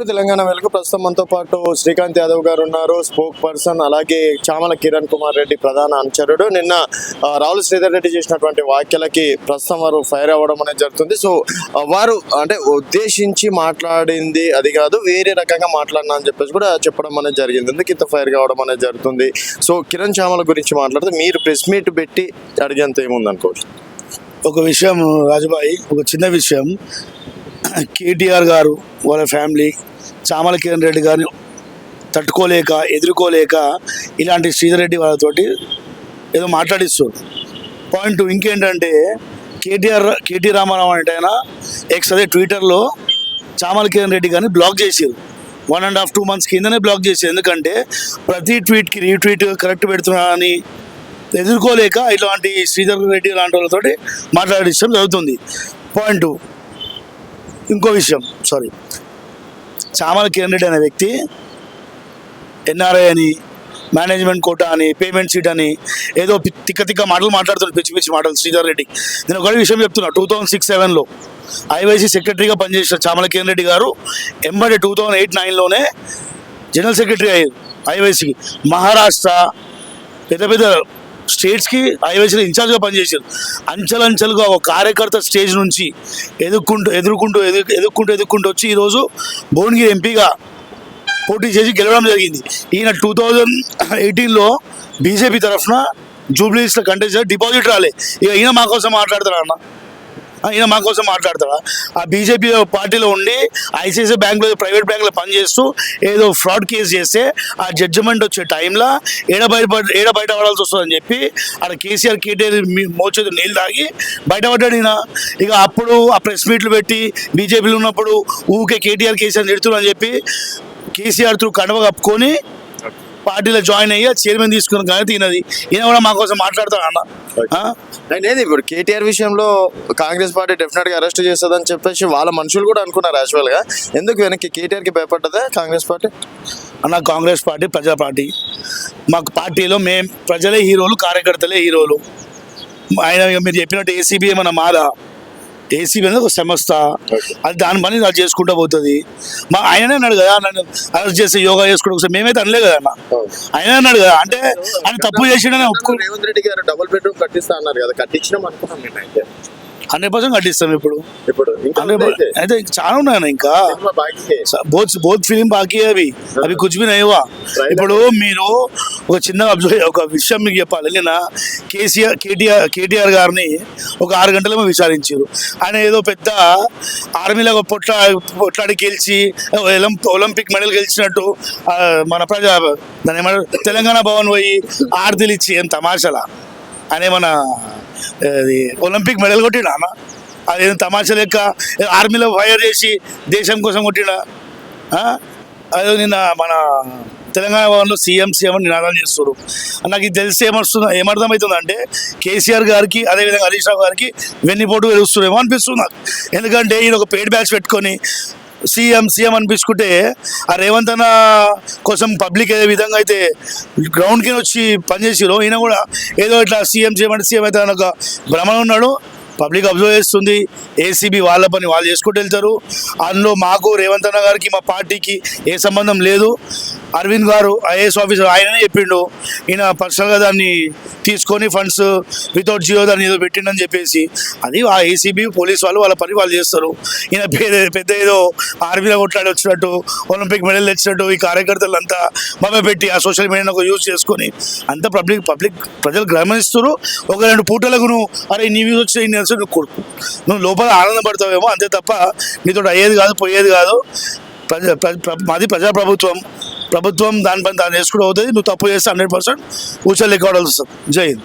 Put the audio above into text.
To Telangana వెలుగు. ప్రస్తుతం మనతో పాటు శ్రీకాంత్ యాదవ్ గారు ఉన్నారు. స్పోక్ పర్సన్ అలాగే చామల కిరణ్ కుమార్ రెడ్డి ప్రధాన అనుచరుడు. నిన్న రాహుల్ రావుల శ్రీధర్ రెడ్డి చేసినటువంటి వ్యాఖ్యలకి ప్రస్తుతం వారు ఫైర్ అవ్వడం అనేది జరుగుతుంది. సో వారు అంటే ఉద్దేశించి మాట్లాడింది అది కాదు వేరే రకంగా మాట్లాడినా అని చెప్పేసి కూడా చెప్పడం అనేది జరిగింది. ఎందుకు ఇంత ఫైర్ కావడం అనేది జరుగుతుంది? సో కిరణ్ చామల గురించి మాట్లాడితే మీరు ప్రెస్ మీట్ పెట్టి అడిగేంత ఏముంది అనుకోవచ్చు? ఒక విషయం రాజుబాయి ఒక చిన్న విషయం. కేటీఆర్ గారు వాళ్ళ ఫ్యామిలీ చామల కిరణ్ రెడ్డి గారిని తట్టుకోలేక ఎదుర్కోలేక ఇలాంటి శ్రీధరెడ్డి వాళ్ళతోటి ఏదో మాట్లాడిస్తారు పాయింట్ ఇంకేంటంటే కేటీఆర్ కేటీ రామారావు అంటే ఆయన ఎక్స్ అదే ట్విట్టర్లో చామల కిరణ్ రెడ్డి గారిని బ్లాక్ చేసారు one and half two months కిందనే బ్లాక్ చేశారు. ఎందుకంటే ప్రతి ట్వీట్కి రీట్వీట్ కరెక్ట్ పెడుతున్నా అని ఎదుర్కోలేక ఇలాంటి శ్రీధర్ రెడ్డి లాంటి వాళ్ళతోటి మాట్లాడిస్తాం జరుగుతుంది. పాయింట్ ఇంకో విషయం సారీ చామల కిరణ్ రెడ్డి అనే వ్యక్తి ఎన్ఆర్ఐ అని మేనేజ్మెంట్ కోట అని పేమెంట్ సీట్ అని ఏదో తిక్క తిక్క మాటలు మాట్లాడుతున్నాడు పిచ్చి పిచ్చి మాటలు శ్రీధర్ రెడ్డి. నేను ఒకటి విషయం చెప్తున్నా టూ థౌజండ్ సిక్స్ సెవెన్లో ఐవైసీ సెక్రటరీగా పనిచేసిన చామల కిరణ్ రెడ్డి గారు ఎంబడే టూ థౌజండ్ ఎయిట్ నైన్లోనే జనరల్ సెక్రటరీ అయ్యారు ఐవైసీకి. మహారాష్ట్ర పెద్ద పెద్ద స్టేట్స్కి ఐవైసీలో ఇన్ఛార్జ్గా పనిచేశారు. అంచెలంచెలుగా ఒక కార్యకర్త స్టేజ్ నుంచి ఎదుర్కొంటూ ఎదుర్కొంటూ ఎదు ఎదుర్కొంటూ ఎదుర్కొంటూ వచ్చి ఈరోజు భువనగిరి ఎంపీగా పోటీ చేసి గెలవడం జరిగింది. ఈయన టూ థౌజండ్ ఎయిటీన్లో బీజేపీ తరఫున జూబ్లీస్లో కంటెస్ట్ డిపాజిట్ రాలే. ఇక ఈయన మా కోసం మాట్లాడతారా అన్న. ఈయన మా కోసం మాట్లాడతాడా? ఆ బీజేపీ పార్టీలో ఉండి ఐసిఐసిఐ బ్యాంకులో ప్రైవేట్ బ్యాంకులో పనిచేస్తూ ఏదో ఫ్రాడ్ కేసు చేస్తే ఆ జడ్జిమెంట్ వచ్చే టైంలో ఏడ బయట ఏడ బయట పడాల్సి వస్తుందని చెప్పి ఆడ కేసీఆర్ కేటీఆర్ మోచేది నీళ్ళు తాగి బయటపడ్డాడు ఈయన. ఇక అప్పుడు ఆ ప్రెస్ మీట్లు పెట్టి బీజేపీలో ఉన్నప్పుడు ఊకే కేటీఆర్ కేసీఆర్ నిడుతున్నారని చెప్పి కేసీఆర్ త్రూ కడవ కప్పుకొని పార్టీలో జాయిన్ అయ్యి చైర్మన్ తీసుకున్న కానీ తినది. ఈయన కూడా మా కోసం మాట్లాడతాడు అన్న? అండ్ ఏది ఇప్పుడు కేటీఆర్ విషయంలో కాంగ్రెస్ పార్టీ డెఫినెట్గా అరెస్ట్ చేస్తుందని చెప్పేసి వాళ్ళ మనుషులు కూడా అనుకున్నారు యాక్చువల్గా. ఎందుకు వెనక్కి కేటీఆర్కి భయపడ్డదా కాంగ్రెస్ పార్టీ? అన్న కాంగ్రెస్ పార్టీ ప్రజా పార్టీ. మాకు పార్టీలో మేం ప్రజలే హీరోలు కార్యకర్తలే హీరోలు. ఆయన మీరు చెప్పినట్టు ఏసీబీ ఏమన్నా మాదా ఏసీబీ అనేది ఒక సంస్థ అది దాని పని అది చేసుకుంటూ పోతుంది. మా ఆయననే అన్నాడు కదా నన్ను అరెస్ట్ చేసి యోగా చేసుకోవడం ఒకసారి. మేమైతే అనలే కదా అన్న. ఆయన అన్నాడు కదా అంటే ఆయన తప్పు చేసిన ఒప్పుకో రేవంత్ రెడ్డి గారు డబుల్ బెడ్రూమ్ కట్టిస్తా అన్నారు కదా కట్టించినాం అనుకున్నాం నేను అయితే. హండ్రెడ్ పర్సెంట్ కట్టిస్తాం ఇప్పుడు. ఇప్పుడు అయితే చాలా ఉన్నాయి ఇంకా. బోత్ బోత్ ఫిలిం బాకీ అవి. అవి కుచిబి నయవా ఇప్పుడు మీరు ఒక చిన్న ఒక విషయం మీకు చెప్పాలి. నిన్న కేసీఆర్ కేటీఆర్ కేటీఆర్ గారిని ఒక ఆరు గంటల విచారించారు. ఆయన ఏదో పెద్ద ఆర్మీలో పొట్ల పొట్లాడి గెలిచి ఒలింపిక్ మెడల్ గెలిచినట్టు మన ప్రజా దాని తెలంగాణ భవన్ పోయి ఆర్దిలిచ్చి ఏం తమాషలా? అనే మన అది ఒలింపిక్ మెడల్ కొట్టినా అన్న? అదేం తమాషా లెక్క ఆర్మీలో ఫైర్ చేసి దేశం కోసం కొట్టినా అదే నిన్న మన తెలంగాణ భవన్లో సీఎం సీఎం అని నినాదాలు చేస్తారు నాకు ఇది తెలిసి ఏమొస్తుంది ఏమర్థమవుతుందంటే కేసీఆర్ గారికి అదేవిధంగా హరీష్ రావు గారికి వెన్నిపోటు వెలుస్తుందేమో అనిపిస్తుంది నాకు. ఎందుకంటే ఈయన ఒక పేడ్ బ్యాచ్ పెట్టుకొని సీఎం సీఎం అనిపించుకుంటే ఆ రేవంత్ అన్న కోసం పబ్లిక్ ఏ విధంగా అయితే గ్రౌండ్కి వచ్చి పనిచేసిరో ఈయన కూడా ఏదో ఇట్లా సీఎం సీఎం అంటే సీఎం అయితే ఒక భ్రమణ ఉన్నాడు. పబ్లిక్ అబ్జర్వ్ చేస్తుంది. ఏసీబీ వాళ్ళ పని వాళ్ళు చేసుకుంటూ వెళ్తారు. అందులో మాకు రేవంత్ అన్న గారికి మా పార్టీకి ఏ సంబంధం లేదు. అరవింద్ గారు ఐఏఎస్ ఆఫీసర్ ఆయననే చెప్పిండు. ఈయన పర్సనల్గా దాన్ని తీసుకొని ఫండ్స్ వితౌట్ జియో దాన్ని ఏదో పెట్టిండని చెప్పేసి. అది ఆ ఏసీబీ పోలీస్ వాళ్ళు వాళ్ళ పని వాళ్ళు చేస్తారు. ఈయన పెద్ద పెద్ద ఏదో ఆర్మీలో కొట్లాడి వచ్చినట్టు ఒలింపిక్ మెడల్ తెచ్చినట్టు ఈ కార్యకర్తలు అంతా పెట్టి ఆ సోషల్ మీడియాను ఒక యూజ్ చేసుకొని అంతా పబ్లిక్ పబ్లిక్ ప్రజలు గమనిస్తారు. ఒక రెండు పూటలకు నువ్వు అరే నీ వ్యూస్ వచ్చి ఇన్ని నువ్వు కొడుకు. నువ్వు లోపల ఆనందపడతావేమో అంతే తప్ప నీతో అయ్యేది కాదు పోయేది కాదు. ప్రజ ప్ర- మాది ప్రజా ప్రభుత్వం దానిపైన దాన్ని వేసుకుంటూ అవుతుంది. నువ్వు తప్పు చేస్తే హండ్రెడ్ పర్సెంట్ ఊచలు లెక్క వస్తుంది జై హింద్.